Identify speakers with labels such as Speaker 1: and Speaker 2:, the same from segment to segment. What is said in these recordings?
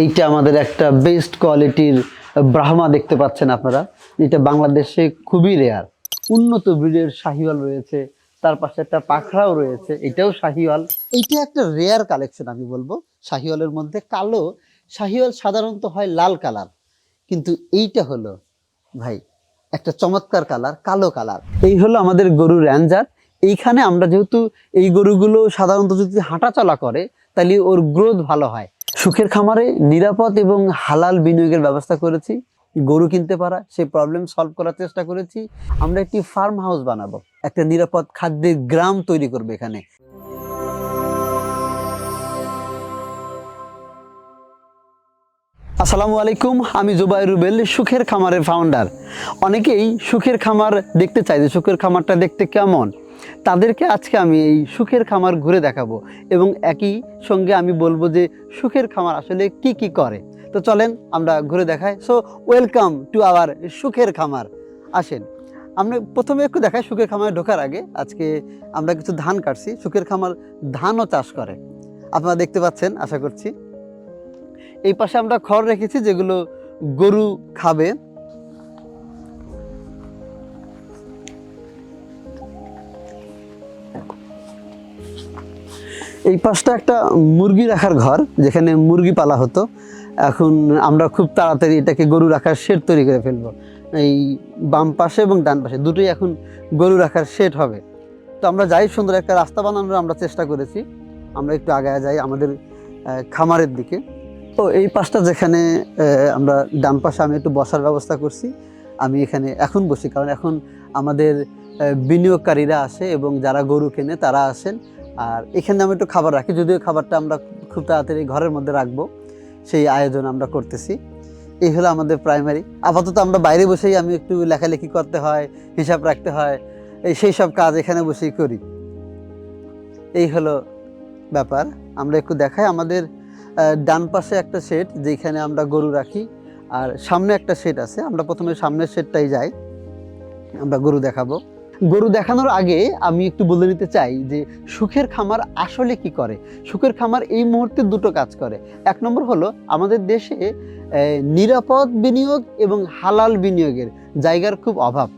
Speaker 1: এইটা আমাদের একটা বেস্ট কোয়ালিটির ব্রাহ্মা দেখতে পাচ্ছেন আপনারা। এটা বাংলাদেশে খুবই রেয়ার উন্নত ব্রিডের শাহিওয়াল রয়েছে, তার পাশে একটা পাখরাও রয়েছে, এটাও শাহিওয়াল। এইটা একটা রেয়ার কালেকশন আমি বলব। শাহিওয়ালের মধ্যে কালো, শাহিওয়াল সাধারণত হয় লাল কালার কিন্তু এইটা হলো, ভাই, একটা চমৎকার কালার কালো কালার এই হলো আমাদের গরু র্যাঞ্জার এইখানে আমরা যেহেতু এই গরুগুলো সাধারণত যদি হাঁটা চলা করে, তাহলে ওর গ্রোথ ভালো হয়। সুখের খামারে নিরাপদ এবং হালাল বিনিয়োগের ব্যবস্থা করেছি, গরু কিনতে পারা, সেই প্রবলেম সলভ করার চেষ্টা করেছি। আমরা একটি ফার্ম হাউস বানাবো, একটা নিরাপদ খাদ্যের গ্রাম তৈরি করবে এখানে। আসসালামু আলাইকুম, আমি জুবাই রুবেল, সুখের খামারের ফাউন্ডার অনেকেই সুখের খামার দেখতে চায় যে সুখের খামারটা দেখতে কেমন। তাদেরকে আজকে আমি এই সুখের খামার ঘুরে দেখাবো এবং একই সঙ্গে আমি বলব যে সুখের খামার আসলে কি কি করে। তো চলেন আমরা ঘুরে দেখাই। সো ওয়েলকাম টু আওয়ার সুখের খামার। আসেন। আমরা প্রথমে একটু দেখাই সুখের খামারে ঢোকার আগে। আজকে আমরা কিছু ধান কাটছি। সুখের খামার ধানও চাষ করে। আপনারা দেখতে পাচ্ছেন, আশা করছি। এই পাশে আমরা খড় রেখেছি যেগুলো গরু খাবে। এই পাশটা একটা মুরগি রাখার ঘর, যেখানে মুরগি পালা হতো। এখন আমরা খুব তাড়াতাড়ি এটাকে গরু রাখার শেড তৈরি করে ফেলব। এই বাম পাশে এবং ডান পাশে, দুটোই এখন গরু রাখার শেড হবে। তো আমরা যাই, সুন্দর একটা রাস্তা বানানোর আমরা চেষ্টা করেছি। আমরা একটু আগায় যাই আমাদের খামারের দিকে। তো এই পাশটা যেখানে আমরা ডান পাশে আমি একটু বসার ব্যবস্থা করছি। আমি এখানে এখন বসি, কারণ এখন আমাদের বিনিয়োগকারীরা আসে এবং যারা গরু কেনে তারা আসেন। আর এখানে আমি একটু খাবার রাখি, যদিও খাবারটা আমরা খুব তাড়াতাড়ি ঘরের মধ্যে রাখব, সেই আয়োজন আমরা করতেছি। এই হলো আমাদের প্রাইমারি আপাতত আমরা বাইরে বসেই আমি একটু লেখালেখি করতে হয়, হিসাব রাখতে হয়, এই সেই সব কাজ এখানে বসেই করি। এই হলো ব্যাপার। আমরা একটু দেখাই, আমাদের ডান পাশে একটা সেট যেখানে আমরা গরু রাখি, আর সামনে একটা সেট আছে। আমরা প্রথমে সামনের সেটটাই যাই, আমরা গরু দেখাবো। গরু দেখানোর আগে আমি একটু বলে নিতে চাই যে সুখের খামার আসলে কি করে? সুখের খামার এই মুহূর্তে দুটো কাজ করে। এক নম্বর হলো আমাদের দেশে নিরাপদ বিনিয়োগ এবং হালাল বিনিয়োগের জায়গার খুব অভাব।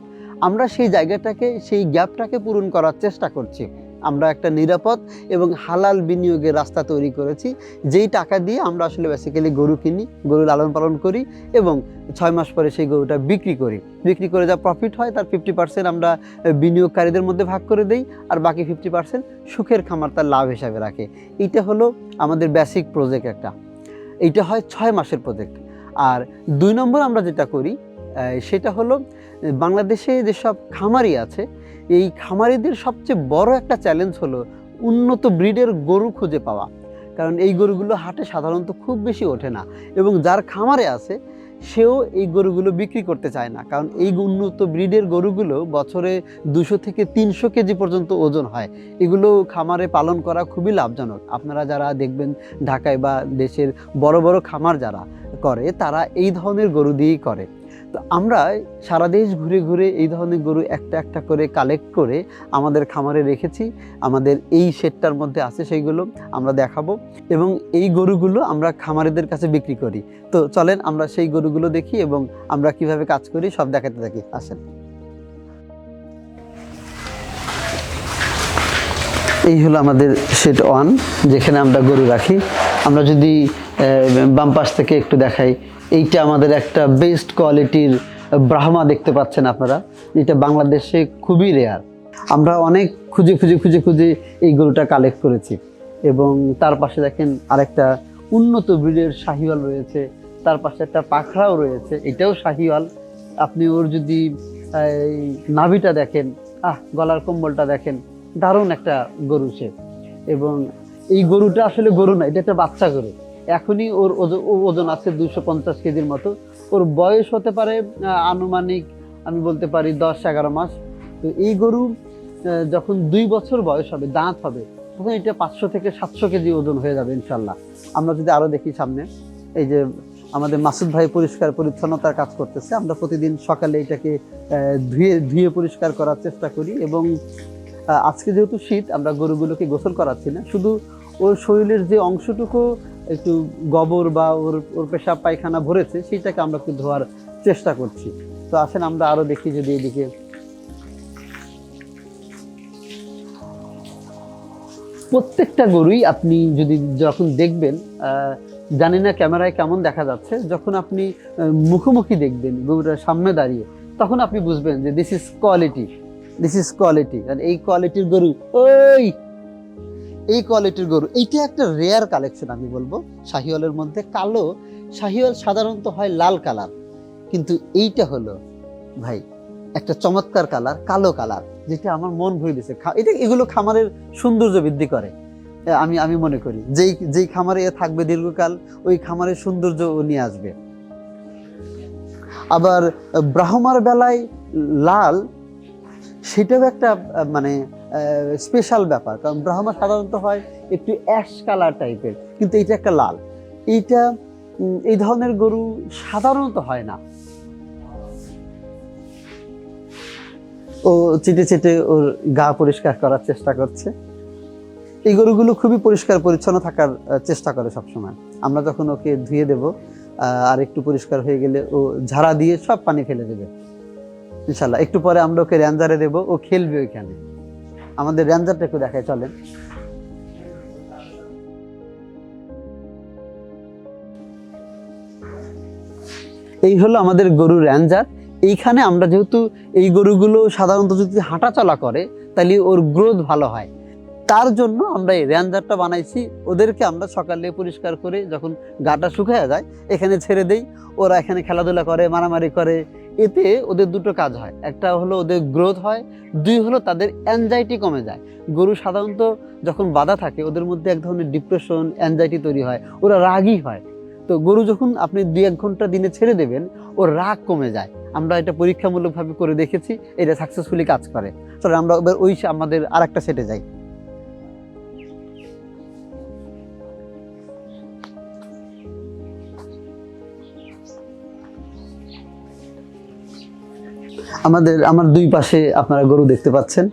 Speaker 1: আমরা সেই জায়গাটাকে, সেই গ্যাপটাকে পূরণ করার চেষ্টা করছি। আমরা একটা নিরাপদ এবং হালাল বিনিয়োগের রাস্তা তৈরি করেছি। যেই টাকা দিয়ে আমরা আসলে বেসিক্যালি গরু কিনি, গরু লালন পালন করি এবং ছয় মাস পরে সেই গরুটা বিক্রি করি। বিক্রি করে যা প্রফিট হয় তার ফিফটি পার্সেন্ট আমরা বিনিয়োগকারীদের মধ্যে ভাগ করে দেই আর বাকি ফিফটি পার্সেন্ট সুখের খামার তার লাভ হিসাবে রাখে। এইটা হলো আমাদের বেসিক প্রজেক্ট একটা। এইটা হয় ছয় মাসের প্রজেক্ট আর দুই নম্বর আমরা যেটা করি সেটা হলো বাংলাদেশে যেসব খামারি আছে এই খামারিদের সবচেয়ে বড় একটা চ্যালেঞ্জ হলো উন্নত ব্রিডের গরু খুঁজে পাওয়া। কারণ এই গরুগুলো হাটে সাধারণত খুব বেশি ওঠে না এবং যার খামারে আছে, সেও এই গরুগুলো বিক্রি করতে চায় না। কারণ এই উন্নত ব্রিডের গরুগুলো বছরে দুশো থেকে তিনশো কেজি পর্যন্ত ওজন হয়। এগুলো খামারে পালন করা খুবই লাভজনক। আপনারা যারা দেখবেন ঢাকায় বা দেশের বড় বড় খামার যারা করে, তারা এই ধরনের গরু দিয়েই করে। তো আমরা সারা দেশ ঘুরে ঘুরে এই ধরনের গরু একটা একটা করে কালেক্ট করে আমাদের খামারে রেখেছি। আমাদের এই সেটটার মধ্যে আছে সেইগুলো আমরা দেখাবো এবং এই গরুগুলো আমরা খামারিদের কাছে বিক্রি করি। তো চলেন আমরা সেই গরুগুলো দেখি এবং আমরা কীভাবে কাজ করি, সব দেখাতে থাকি। আসেন। এই হলো আমাদের সেট ওয়ান যেখানে আমরা গরু রাখি। আমরা যদি বাম পাশ থেকে একটু দেখাই। এইটা আমাদের একটা বেস্ট কোয়ালিটির ব্রাহ্মা দেখতে পাচ্ছেন আপনারা। এটা বাংলাদেশে খুবই রেয়ার আমরা অনেক খুঁজে খুঁজে খুঁজে খুঁজে এই গরুটা কালেক্ট করেছি। এবং তার পাশে দেখেন আরেকটা উন্নত ব্রিডের শাহিওয়াল রয়েছে। তার পাশে একটা পাখরাও রয়েছে। এটাও শাহিওয়াল। আপনি ওর যদি, এই নাভিটা দেখেন, আহ, গলার কম্বলটা দেখেন, দারুণ একটা গরু সে। এবং এই গরুটা আসলে গরু না, এটা একটা বাচ্চা গরু। এখনই ওর ওজন আছে দুশো পঞ্চাশ কেজির মতো। ওর বয়স হতে পারে আনুমানিক আমি বলতে পারি দশ এগারো মাস। তো এই গরু যখন দুই বছর বয়স হবে, দাঁত হবে, তখন এটা পাঁচশো থেকে সাতশো কেজি ওজন হয়ে যাবে ইনশাল্লাহ আমরা যদি আরও দেখি সামনে, এই যে আমাদের মাসুদ ভাই পরিষ্কার পরিচ্ছন্নতার কাজ করতেছে, আমরা প্রতিদিন সকালে এটাকে ধুয়ে ধুয়ে পরিষ্কার করার চেষ্টা করি এবং আজকে যেহেতু শীত, আমরা গরুগুলোকে গোসল করাচ্ছি না। শুধু ওর শরীরের যে অংশটুকু একটু গোবর বা ওর ওর পেশাব পায়খানা ভরেছে, সেইটাকে আমরা একটু ধোয়ার চেষ্টা করছি। তো আসেন, আমরা আরও দেখি যদি এদিকে। প্রত্যেকটা গরুই আপনি যদি যখন দেখবেন জানি না ক্যামেরায় কেমন দেখা যাচ্ছে, যখন আপনি মুখোমুখি দেখবেন গরুটার সামনে দাঁড়িয়ে, তখন আপনি বুঝবেন যে this is quality this is quality আর এই কোয়ালিটির গরু, ওই এই কোয়ালিটির গরু, এইটা একটা রেয়ার কালেকশন আমি বলব। শাহিওয়ালের মধ্যে কালো, শাহিওয়াল সাধারণত হয় লাল কালার কিন্তু এইটা হলো, ভাই, একটা চমৎকার কালার কালো কালার যেটা আমার মন ভরে দিছে। এটা এগুলো খামারের সৌন্দর্য বৃদ্ধি করে। আমি আমি মনে করি, যেই যেই খামারে থাকবে দীর্ঘকাল, ওই খামারের সৌন্দর্য নিয়ে আসবে। আবার ব্রাহ্মার বেলায় লাল, সেটাও একটা মানে স্পেশাল ব্যাপার। কারণ ব্রাহ্মা সাধারণত হয় একটু অ্যাশ কালার টাইপের কিন্তু এটা একটা লাল। এইটা এই ধরনের গরু সাধারণত হয় না। ও চেটে চেটে ওর গা পরিষ্কার করার চেষ্টা করছে। এই গরুগুলো খুবই পরিষ্কার পরিচ্ছন্ন থাকার চেষ্টা করে সবসময়। আমরা যখন ওকে ধুয়ে দেব আর একটু পরিষ্কার হয়ে গেলে ও ঝাড়া দিয়ে সব পানি ফেলে দেবে। ইনশাল্লাহ একটু পরে আমরা ওকে র্যাঞ্জারে দেবো, ও খেলবে ওইখানে। আমাদের র্যাঞ্জারটা একটু দেখায় চলেন। এই হলো আমাদের গরু র্যাঞ্জার এইখানে আমরা যেহেতু এই গরুগুলো সাধারণত যদি হাঁটা চলা করে, তাহলে ওর গ্রোথ ভালো হয়। তার জন্য আমরা এই র্যাঞ্জারটা বানাইছি। ওদেরকে আমরা সকালে পরিষ্কার করে যখন গাটা শুকিয়ে যায়, এখানে ছেড়ে দেই। ওরা এখানে খেলাধুলা করে, মারামারি করে এতে ওদের দুটো কাজ হয়। একটা হলো ওদের গ্রোথ হয়, দুই হলো তাদের অ্যাংজাইটি কমে যায়। গরু সাধারণত যখন বাধা থাকে, ওদের মধ্যে এক ধরনের ডিপ্রেশন অ্যাংজাইটি তৈরি হয়, ওরা রাগই হয়। তো গরু যখন আপনি দুই এক ঘণ্টা দিনে ছেড়ে দেবেন, ওর রাগ কমে যায়। আমরা এটা পরীক্ষামূলকভাবে করে দেখেছি, এটা সাকসেসফুলি কাজ করে। চলো আমরা ওই আমাদের আর একটা সেটে যাই। আমাদের, আমার দুই পাশে আপনারা গরু দেখতে পাচ্ছেন।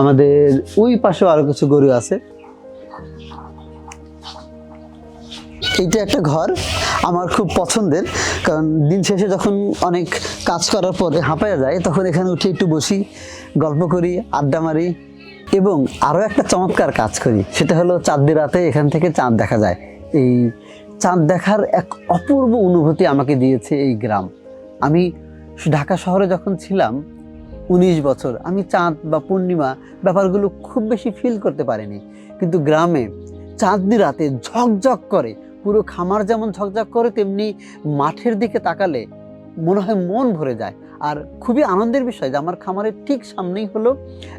Speaker 1: আমাদের ওই পাশেও আরও কিছু গরু আছে। এইটা একটা ঘর, আমার খুব পছন্দের, কারণ দিন শেষে যখন অনেক কাজ করার পরে হাঁপায়া যায়, তখন এখানে উঠে একটু বসি, গল্প করি, আড্ডা মারি এবং আরও একটা চমৎকার কাজ করি। সেটা হলো চাঁদের রাতে এখান থেকে চাঁদ দেখা যায়। এই চাঁদ দেখার এক অপূর্ব অনুভূতি আমাকে দিয়েছে এই গ্রাম। আমি ঢাকা শহরে যখন ছিলাম, উনিশ বছর, আমি চাঁদ বা পূর্ণিমা ব্যাপারগুলো খুব বেশি ফিল করতে পারিনি। কিন্তু গ্রামে চাঁদনি রাতে ঝকঝক করে, পুরো খামার যেমন ঝকঝক করে, তেমনি মাঠের দিকে তাকালে মনে হয় মন ভরে যায়। আর খুবই আনন্দের বিষয় যে আমার খামারের ঠিক সামনেই হলো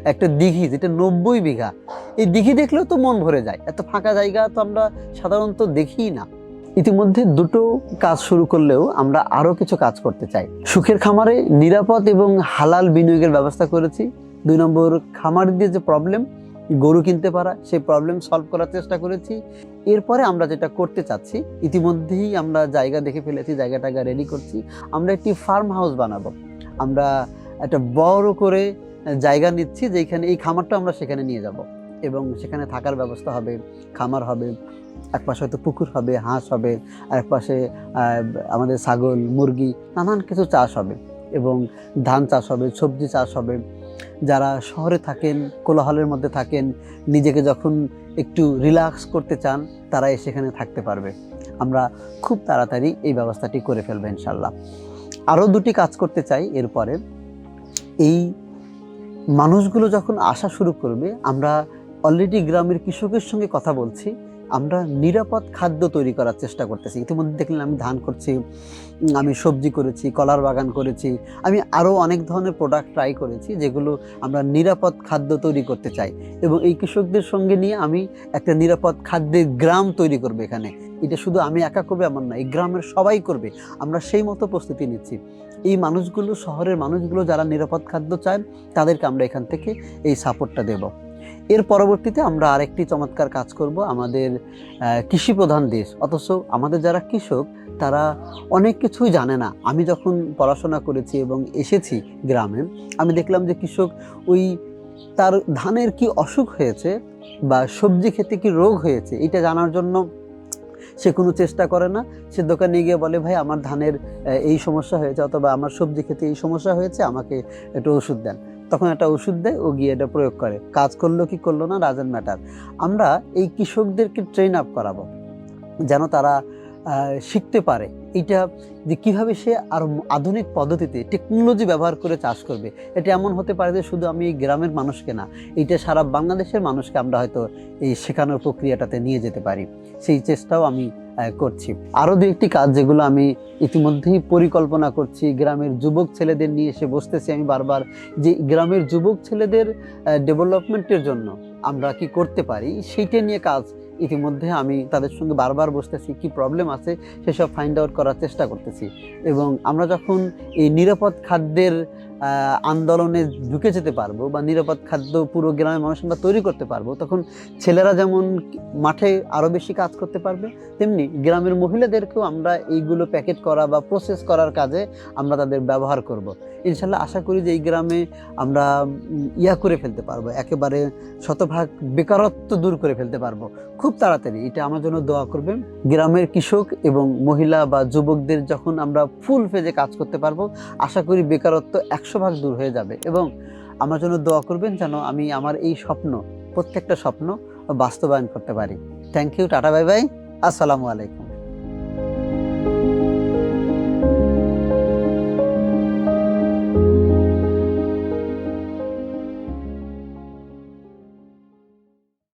Speaker 1: একটা দিঘি, যেটা নব্বই বিঘা। এই দিঘি দেখলেও তো মন ভরে যায়। এত ফাঁকা জায়গা তো আমরা সাধারণত দেখিই না। ইতিমধ্যে দুটো কাজ শুরু করলেও আমরা আরও কিছু কাজ করতে চাই। সুখের খামারে নিরাপদ এবং হালাল বিনিয়োগের ব্যবস্থা করেছি। দুই নম্বর খামার দিয়ে যে প্রবলেম গরু কিনতে পারা, সেই প্রবলেম সলভ করার চেষ্টা করেছি। এরপরে আমরা যেটা করতে চাচ্ছি, ইতিমধ্যেই আমরা জায়গা দেখে ফেলেছি জায়গাটাকে রেডি করছি। আমরা একটি ফার্ম হাউস বানাবো। আমরা একটা বড় করে জায়গা নিচ্ছি যেখানে এই খামারটা আমরা সেখানে নিয়ে যাব। এবং সেখানে থাকার ব্যবস্থা হবে, খামার হবে। এক পাশে হয়তো পুকুর হবে, হাঁস হবে, আর এক পাশে আমাদের ছাগল, মুরগি, নানান কিছু চাষ হবে এবং ধান চাষ হবে, সবজি চাষ হবে। যারা শহরে থাকেন, কোলাহলের মধ্যে থাকেন, নিজেকে যখন একটু রিল্যাক্স করতে চান তারা সেখানে থাকতে পারবে। আমরা খুব তাড়াতাড়ি এই ব্যবস্থাটি করে ফেলব ইনশাল্লাহ আরও দুটি কাজ করতে চাই, এরপরে এই মানুষগুলো যখন আসা শুরু করবে, আমরা অলরেডি গ্রামের কৃষকের সঙ্গে কথা বলছি। আমরা নিরাপদ খাদ্য তৈরি করার চেষ্টা করতেছি। ইতিমধ্যে দেখলেন আমি ধান করছি আমি সবজি করেছি, কলার বাগান করেছি, আমি আরও অনেক ধরনের প্রোডাক্ট ট্রাই করেছি যেগুলো আমরা নিরাপদ খাদ্য তৈরি করতে চাই এবং এই কৃষকদের সঙ্গে নিয়ে আমি একটা নিরাপদ খাদ্যের গ্রাম তৈরি করব এখানে। এটা শুধু আমি একা করবে এমন না, এই গ্রামের সবাই করবে। আমরা সেই মতো প্রস্তুতি নিচ্ছি। এই মানুষগুলো, শহরের মানুষগুলো যারা নিরাপদ খাদ্য চান তাদেরকে আমরা এখান থেকে এই সাপোর্টটা দেব। এর পরবর্তীতে আমরা আরেকটি চমৎকার কাজ করব আমাদের কৃষি প্রধান দেশ। অথচ আমাদের যারা কৃষক, তারা অনেক কিছুই জানে না। আমি যখন পড়াশোনা করেছি এবং এসেছি গ্রামে, আমি দেখলাম যে কৃষক ওই তার ধানের কি অসুখ হয়েছে বা সবজি খেতে কি রোগ হয়েছে, এটা জানার জন্য সে কোনো চেষ্টা করে না। সে দোকানে গিয়ে বলে, ভাই, আমার ধানের এই সমস্যা হয়েছে অথবা আমার সবজি খেতে এই সমস্যা হয়েছে, আমাকে একটু ওষুধ দেন। তখন একটা ওষুধ দেয়, ও গিয়ে এটা প্রয়োগ করে। কাজ করল কি করল না রাজেন ম্যাটার আমরা এই কৃষকদেরকে ট্রেন আপ করাবো, যেন তারা শিখতে পারে। এটা যে কীভাবে সে আরও আধুনিক পদ্ধতিতে টেকনোলজি ব্যবহার করে চাষ করবে, এটা এমন হতে পারে যে শুধু আমি এই গ্রামের মানুষকে না এটা সারা বাংলাদেশের মানুষকে আমরা হয়তো এই শেখানোর প্রক্রিয়াটাতে নিয়ে যেতে পারি। সেই চেষ্টাও আমি করছি। আরও দু একটি কাজ যেগুলো আমি ইতিমধ্যেই পরিকল্পনা করছি। গ্রামের যুবক ছেলেদের নিয়ে এসে বসতেছি আমি বারবার যে গ্রামের যুবক ছেলেদের ডেভেলপমেন্টের জন্য আমরা কি করতে পারি, সেইটা নিয়ে কাজ ইতিমধ্যে আমি তাদের সঙ্গে বারবার বসতেছি, কি প্রবলেম আছে সেসব ফাইন্ড আউট করার চেষ্টা করতেছি। এবং আমরা যখন এই নিরাপদ খাদ্যের আন্দোলনে ঢুকে যেতে পারব বা নিরাপদ খাদ্য পুরো গ্রামের মানুষ আমরা তৈরি করতে পারব, তখন ছেলেরা যেমন মাঠে আরও বেশি কাজ করতে পারবে, তেমনি গ্রামের মহিলাদেরকেও আমরা এইগুলো প্যাকেট করা বা প্রসেস করার কাজে আমরা তাদের ব্যবহার করব। ইনশাল্লাহ আশা করি যে এই গ্রামে আমরা ইয়া করে ফেলতে পারব, একেবারে শতভাগ বেকারত্ব দূর করে ফেলতে পারব খুব তাড়াতাড়ি, এটা আমার জন্য দোয়া করবেন, গ্রামের কৃষক এবং মহিলা বা যুবকদের যখন আমরা ফুল ফেজে কাজ করতে পারব, আশা করি বেকারত্ব একশো ভাগ দূর হয়ে যাবে এবং আমার জন্য দোয়া করবেন যেন আমি আমার এই স্বপ্ন, প্রত্যেকটা স্বপ্ন বাস্তবায়ন করতে পারি। Thank you tata bye bye আসসালামু আলাইকুম।